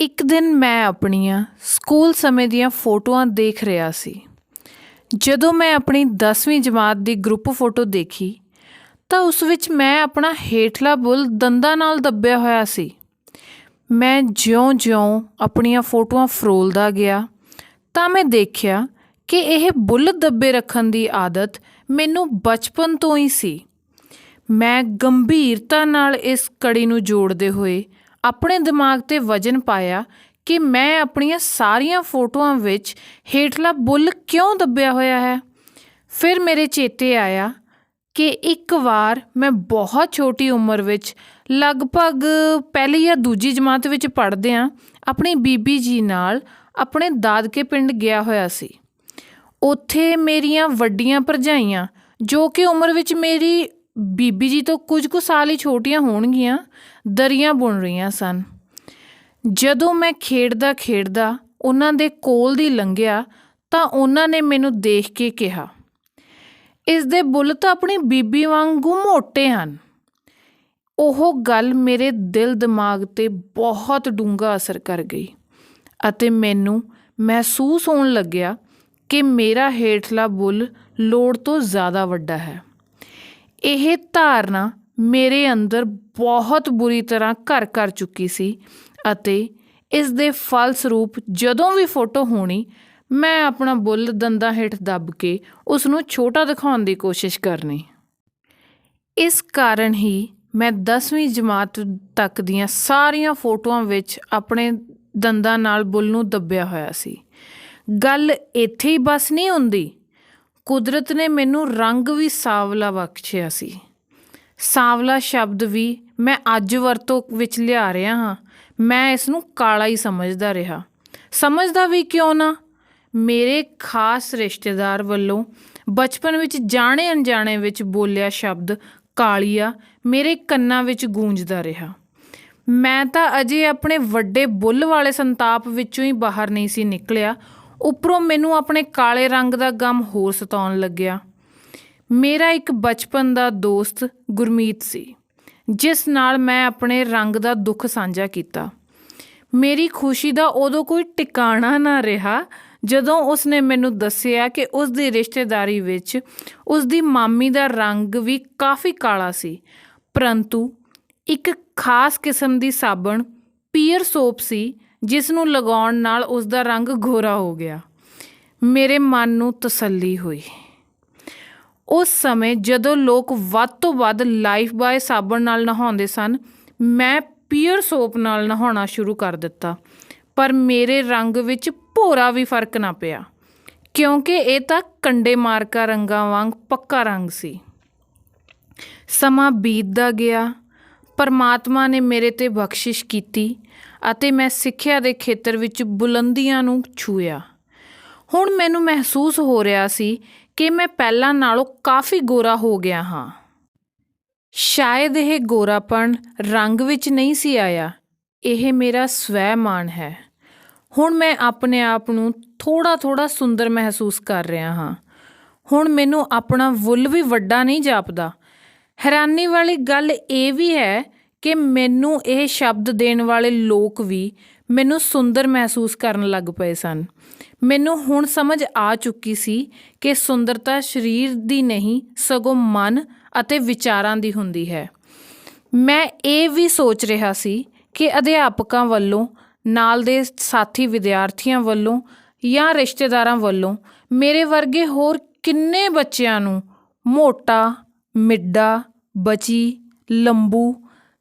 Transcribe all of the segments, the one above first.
ਇੱਕ ਦਿਨ ਮੈਂ ਆਪਣੀਆਂ ਸਕੂਲ ਸਮੇਂ ਦੀਆਂ ਫੋਟੋਆਂ ਦੇਖ ਰਿਹਾ ਸੀ। ਜਦੋਂ ਮੈਂ ਆਪਣੀ 10ਵੀਂ ਜਮਾਤ ਦੀ ਗਰੁੱਪ ਫੋਟੋ ਦੇਖੀ, ਤਾਂ ਉਸ ਵਿੱਚ ਮੈਂ ਆਪਣਾ ਹੇਠਲਾ ਬੁੱਲ ਦੰਦਾਂ ਨਾਲ ਦੱਬਿਆ ਹੋਇਆ ਸੀ। ਮੈਂ ਜਿਉਂ-ਜਿਉਂ ਆਪਣੀਆਂ ਫੋਟੋਆਂ ਫਰੋਲਦਾ ਗਿਆ, ਤਾਂ ਮੈਂ ਦੇਖਿਆ ਕਿ ਇਹ ਬੁੱਲ ਦੱਬੇ ਰੱਖਣ ਦੀ ਆਦਤ ਮੈਨੂੰ ਬਚਪਨ ਤੋਂ ਹੀ ਸੀ। ਮੈਂ ਗੰਭੀਰਤਾ ਨਾਲ ਇਸ ਕੜੀ ਨੂੰ ਜੋੜਦੇ ਹੋਏ ਆਪਣੇ ਦਿਮਾਗ ਤੇ ਵਜਨ ਪਾਇਆ ਕਿ ਮੈਂ ਆਪਣੀਆਂ ਸਾਰੀਆਂ ਫੋਟੋਆਂ ਵਿੱਚ ਹੇਠਲਾ ਬੁੱਲ ਕਿਉਂ ਦੱਬਿਆ ਹੋਇਆ ਹੈ? ਫਿਰ ਮੇਰੇ ਚੇਤੇ ਆਇਆ ਕਿ ਇੱਕ ਵਾਰ ਮੈਂ ਬਹੁਤ ਛੋਟੀ ਉਮਰ ਵਿੱਚ ਲਗਭਗ ਪਹਿਲੀ ਜਾਂ ਦੂਜੀ ਜਮਾਤ ਵਿੱਚ ਪੜ੍ਹਦਿਆਂ ਆਪਣੀ ਬੀਬੀ ਜੀ ਨਾਲ ਆਪਣੇ ਦਾਦਕੇ ਪਿੰਡ ਗਿਆ ਹੋਇਆ ਸੀ। ਉੱਥੇ ਮੇਰੀਆਂ ਵੱਡੀਆਂ ਭਰਜਾਈਆਂ ਜੋ ਕਿ ਉਮਰ ਵਿੱਚ ਮੇਰੀ ਬੀਬੀ ਜੀ ਤੋਂ ਕੁਝ ਕੁ ਸਾਲ ਹੀ ਛੋਟੀਆਂ ਹੋਣਗੀਆਂ, ਦਰੀਆਂ ਬੁਣ ਰਹੀਆਂ ਸਨ। ਜਦੋਂ ਮੈਂ ਖੇਡਦਾ ਖੇਡਦਾ ਉਹਨਾਂ ਦੇ ਕੋਲ ਦੀ ਲੰਘਿਆ ਤਾਂ ਉਹਨਾਂ ਨੇ ਮੈਨੂੰ ਦੇਖ ਕੇ ਕਿਹਾ, ਇਸ ਦੇ ਬੁੱਲ ਤਾਂ ਆਪਣੀ ਬੀਬੀ ਵਾਂਗੂ ਮੋਟੇ ਹਨ। ਉਹ ਗੱਲ ਮੇਰੇ ਦਿਲ ਦਿਮਾਗ ਤੇ ਬਹੁਤ ਡੂੰਘਾ ਅਸਰ ਕਰ ਗਈ ਅਤੇ ਮੈਨੂੰ ਮਹਿਸੂਸ ਹੋਣ ਲੱਗਿਆ ਕਿ ਮੇਰਾ ਹੇਠਲਾ ਬੁੱਲ ਲੋੜ ਤੋਂ ਜ਼ਿਆਦਾ ਵੱਡਾ ਹੈ। ਇਹ ਧਾਰਨਾ ਮੇਰੇ ਅੰਦਰ ਬਹੁਤ ਬੁਰੀ ਤਰ੍ਹਾਂ ਘਰ ਕਰ ਚੁੱਕੀ ਸੀ ਅਤੇ ਇਸ ਦੇ ਫਲਸਰੂਪ ਜਦੋਂ ਵੀ ਫੋਟੋ ਹੋਣੀ, ਮੈਂ ਆਪਣਾ ਬੁੱਲ ਦੰਦਾਂ ਹੇਠ ਦੱਬ ਕੇ ਉਸ ਨੂੰ ਛੋਟਾ ਦਿਖਾਉਣ ਦੀ ਕੋਸ਼ਿਸ਼ ਕਰਨੀ। ਇਸ ਕਾਰਨ ਹੀ ਮੈਂ 10ਵੀਂ ਜਮਾਤ ਤੱਕ ਦੀਆਂ ਸਾਰੀਆਂ ਫੋਟੋਆਂ ਵਿੱਚ ਆਪਣੇ ਦੰਦਾਂ ਨਾਲ ਬੁੱਲ ਨੂੰ ਦੱਬਿਆ ਹੋਇਆ ਸੀ। ਗੱਲ ਇੱਥੇ ਹੀ ਬਸ ਨਹੀਂ ਹੁੰਦੀ। ਕੁਦਰਤ ਨੇ ਮੈਨੂੰ ਰੰਗ ਵੀ ਸਾਵਲਾ ਬਖਸ਼ਿਆ ਸੀ। ਸਾਵਲਾ ਸ਼ਬਦ ਵੀ ਮੈਂ ਅੱਜ ਵਰਤੋਂ ਵਿੱਚ ਲਿਆ ਰਿਹਾ ਹਾਂ। ਮੈਂ ਇਸ ਨੂੰ ਕਾਲਾ ਹੀ ਸਮਝਦਾ ਰਿਹਾ। ਸਮਝਦਾ ਵੀ ਕਿਉਂ ਨਾ? ਮੇਰੇ ਖਾਸ ਰਿਸ਼ਤੇਦਾਰ ਵੱਲੋਂ ਬਚਪਨ ਵਿੱਚ ਜਾਣੇ ਅਣਜਾਣੇ ਵਿੱਚ ਬੋਲਿਆ ਸ਼ਬਦ ਕਾਲੀਆ ਮੇਰੇ ਕੰਨਾਂ ਵਿੱਚ ਗੂੰਜਦਾ ਰਿਹਾ। ਮੈਂ ਤਾਂ ਅਜੇ ਆਪਣੇ ਵੱਡੇ ਬੁੱਲ ਵਾਲੇ ਸੰਤਾਪ ਵਿੱਚੋਂ ਹੀ ਬਾਹਰ ਨਹੀਂ ਸੀ ਨਿਕਲਿਆ। ਉੱਪਰੋਂ ਮੈਨੂੰ ਆਪਣੇ ਕਾਲੇ ਰੰਗ ਦਾ ਗਮ ਹੋਰ ਸਤਾਉਣ ਲੱਗਿਆ। ਮੇਰਾ ਇੱਕ ਬਚਪਨ ਦਾ ਦੋਸਤ ਗੁਰਮੀਤ ਸੀ, ਜਿਸ ਨਾਲ ਮੈਂ ਆਪਣੇ ਰੰਗ ਦਾ ਦੁੱਖ ਸਾਂਝਾ ਕੀਤਾ। ਮੇਰੀ ਖੁਸ਼ੀ ਦਾ ਉਦੋਂ ਕੋਈ ਟਿਕਾਣਾ ਨਾ ਰਿਹਾ, ਜਦੋਂ ਉਸਨੇ ਮੈਨੂੰ ਦੱਸਿਆ ਕਿ ਉਸ ਦੀ ਰਿਸ਼ਤੇਦਾਰੀ ਵਿੱਚ ਉਸ ਦੀ ਮਾਮੀ ਦਾ ਰੰਗ ਵੀ ਕਾਫੀ ਕਾਲਾ ਸੀ, ਪਰੰਤੂ ਇੱਕ ਖਾਸ ਕਿਸਮ ਦੀ ਸਾਬਣ, ਪੀਅਰ ਸੋਪ ਸੀ ਜਿਸ ਨੂੰ ਲਗਾਉਣ ਨਾਲ ਉਸ ਦਾ ਰੰਗ ਗੋਰਾ ਹੋ ਗਿਆ। ਮੇਰੇ ਮਨ ਨੂੰ ਤਸੱਲੀ ਹੋਈ। ਉਸ ਸਮੇਂ ਜਦੋਂ ਲੋਕ ਵੱਧ ਤੋਂ ਵੱਧ ਲਾਈਫ ਬਾਏ ਸਾਬਣ ਨਾਲ ਨਹਾਉਂਦੇ ਸਨ, ਮੈਂ ਪੀਅਰ ਸੋਪ ਨਾਲ ਨਹਾਉਣਾ ਸ਼ੁਰੂ ਕਰ ਦਿੱਤਾ। ਪਰ ਮੇਰੇ ਰੰਗ ਵਿੱਚ ਭੋਰਾ ਵੀ ਫ਼ਰਕ ਨਾ ਪਿਆ, ਕਿਉਂਕਿ ਇਹ ਤਾਂ ਕੰਡੇ ਮਾਰਕਾ ਰੰਗਾਂ ਵਾਂਗ ਪੱਕਾ ਰੰਗ ਸੀ। ਸਮਾਂ ਬੀਤਦਾ ਗਿਆ ਪਰਮਾਤਮਾ ਨੇ ਮੇਰੇ ਤੇ ਬਖਸ਼ਿਸ਼ ਕੀਤੀ ਅਤੇ ਮੈਂ ਸਿੱਖਿਆ ਦੇ ਖੇਤਰ ਵਿੱਚ ਬੁਲੰਦੀਆਂ ਨੂੰ ਛੂਇਆ ਹੁਣ ਮੈਨੂੰ ਮਹਿਸੂਸ ਹੋ ਰਿਹਾ ਸੀ ਕਿ ਮੈਂ ਪਹਿਲਾਂ ਨਾਲੋਂ ਕਾਫੀ ਗੋਰਾ ਹੋ ਗਿਆ ਹਾਂ। ਸ਼ਾਇਦ ਇਹ ਗੋਰਾਪਣ ਰੰਗ ਵਿੱਚ ਨਹੀਂ ਸੀ ਆਇਆ। ਇਹ ਮੇਰਾ ਸਵੈ ਮਾਣ ਹੈ। ਹੁਣ ਮੈਂ ਆਪਣੇ ਆਪ ਨੂੰ ਥੋੜਾ ਥੋੜਾ ਸੁੰਦਰ ਮਹਿਸੂਸ ਕਰ ਰਿਹਾ ਹਾਂ। ਹੁਣ ਮੈਨੂੰ ਆਪਣਾ ਵੁੱਲ ਵੀ ਵੱਡਾ ਨਹੀਂ ਜਾਪਦਾ। ਹੈਰਾਨੀ ਵਾਲੀ ਗੱਲ ਇਹ ਵੀ ਹੈ ਕਿ ਮੈਨੂੰ ਇਹ ਸ਼ਬਦ ਦੇਣ ਵਾਲੇ ਲੋਕ ਵੀ ਮੈਨੂੰ ਸੁੰਦਰ ਮਹਿਸੂਸ ਕਰਨ ਲੱਗ ਪਏ ਸਨ। ਮੈਨੂੰ ਹੁਣ ਸਮਝ ਆ ਚੁੱਕੀ ਸੀ ਕਿ ਸੁੰਦਰਤਾ ਸਰੀਰ ਦੀ ਨਹੀਂ, ਸਗੋਂ ਮਨ ਅਤੇ ਵਿਚਾਰਾਂ ਦੀ ਹੁੰਦੀ ਹੈ। ਮੈਂ ਇਹ ਵੀ ਸੋਚ ਰਿਹਾ ਸੀ ਕਿ ਅਧਿਆਪਕਾਂ ਵੱਲੋਂ, ਨਾਲ ਦੇ ਸਾਥੀ ਵਿਦਿਆਰਥੀਆਂ ਵੱਲੋਂ ਜਾਂ ਰਿਸ਼ਤੇਦਾਰਾਂ ਵੱਲੋਂ ਮੇਰੇ ਵਰਗੇ ਹੋਰ ਕਿੰਨੇ ਬੱਚਿਆਂ ਨੂੰ ਮੋਟਾ ਮਿੱਡਾ, ਬਚੀ, ਲੰਬੂ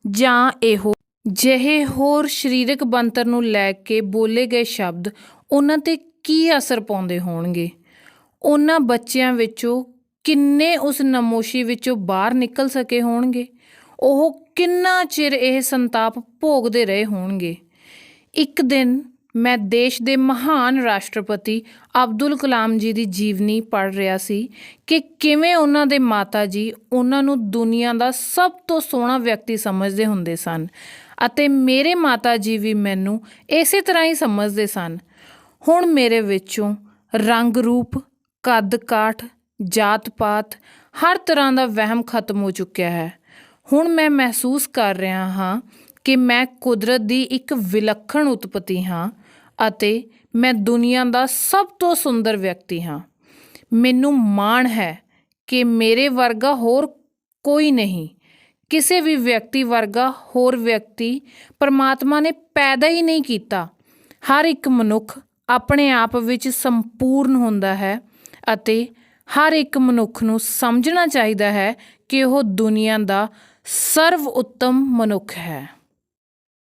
ਜਾਂ ਇਹੋ ਜਿਹੇ ਹੋਰ ਸਰੀਰਕ ਬਣਤਰ ਨੂੰ ਲੈ ਕੇ ਬੋਲੇ ਗਏ ਸ਼ਬਦ ਉਹਨਾਂ ਤੇ ਕੀ ਅਸਰ ਪਾਉਂਦੇ ਹੋਣਗੇ? ਉਹਨਾਂ ਬੱਚਿਆਂ ਵਿੱਚੋਂ ਕਿੰਨੇ ਉਸ ਨਮੋਸ਼ੀ ਵਿੱਚੋਂ ਬਾਹਰ ਨਿਕਲ ਸਕੇ ਹੋਣਗੇ? ਉਹ ਕਿੰਨਾ ਚਿਰ ਇਹ ਸੰਤਾਪ ਭੋਗਦੇ ਰਹੇ ਹੋਣਗੇ? ਇੱਕ ਦਿਨ ਮੈਂ ਦੇਸ਼ ਦੇ ਮਹਾਨ ਰਾਸ਼ਟਰਪਤੀ ਅਬਦੁਲ ਕਲਾਮ ਜੀ ਦੀ ਜੀਵਨੀ ਪੜ੍ਹ ਰਿਹਾ ਸੀ ਕਿ ਕਿਵੇਂ ਉਹਨਾਂ ਦੇ ਮਾਤਾ ਜੀ ਉਹਨਾਂ ਨੂੰ ਦੁਨੀਆ ਦਾ ਸਭ ਤੋਂ ਸੋਹਣਾ ਵਿਅਕਤੀ ਸਮਝਦੇ ਹੁੰਦੇ ਸਨ ਅਤੇ ਮੇਰੇ ਮਾਤਾ ਜੀ ਵੀ ਮੈਨੂੰ ਇਸੇ ਤਰ੍ਹਾਂ ਹੀ ਸਮਝਦੇ ਸਨ। ਹੁਣ ਮੇਰੇ ਵਿੱਚੋਂ ਰੰਗ ਰੂਪ, ਕੱਦ ਕਾਠ, ਜਾਤ ਪਾਤ ਹਰ ਤਰ੍ਹਾਂ ਦਾ ਵਹਿਮ ਖਤਮ ਹੋ ਚੁੱਕਿਆ ਹੈ। ਹੁਣ ਮੈਂ ਮਹਿਸੂਸ ਕਰ ਰਿਹਾ ਹਾਂ ਕਿ ਮੈਂ ਕੁਦਰਤ ਦੀ ਇੱਕ ਵਿਲੱਖਣ ਉਤਪਤੀ ਹਾਂ ਅਤੇ ਮੈਂ ਦੁਨੀਆ ਦਾ ਸਭ ਤੋਂ ਸੁੰਦਰ ਵਿਅਕਤੀ ਹਾਂ। ਮੈਨੂੰ ਮਾਣ ਹੈ ਕਿ ਮੇਰੇ ਵਰਗਾ ਹੋਰ ਕੋਈ ਨਹੀਂ। ਕਿਸੇ ਵੀ ਵਿਅਕਤੀ ਵਰਗਾ ਹੋਰ ਵਿਅਕਤੀ ਪਰਮਾਤਮਾ ਨੇ ਪੈਦਾ ਹੀ ਨਹੀਂ ਕੀਤਾ। ਹਰ ਇੱਕ ਮਨੁੱਖ ਆਪਣੇ ਆਪ ਵਿੱਚ ਸੰਪੂਰਨ ਹੁੰਦਾ ਹੈ ਅਤੇ ਹਰ ਇੱਕ ਮਨੁੱਖ ਨੂੰ ਸਮਝਣਾ ਚਾਹੀਦਾ ਹੈ ਕਿ ਉਹ ਦੁਨੀਆ ਦਾ ਸਰਵ ਉੱਤਮ ਮਨੁੱਖ ਹੈ।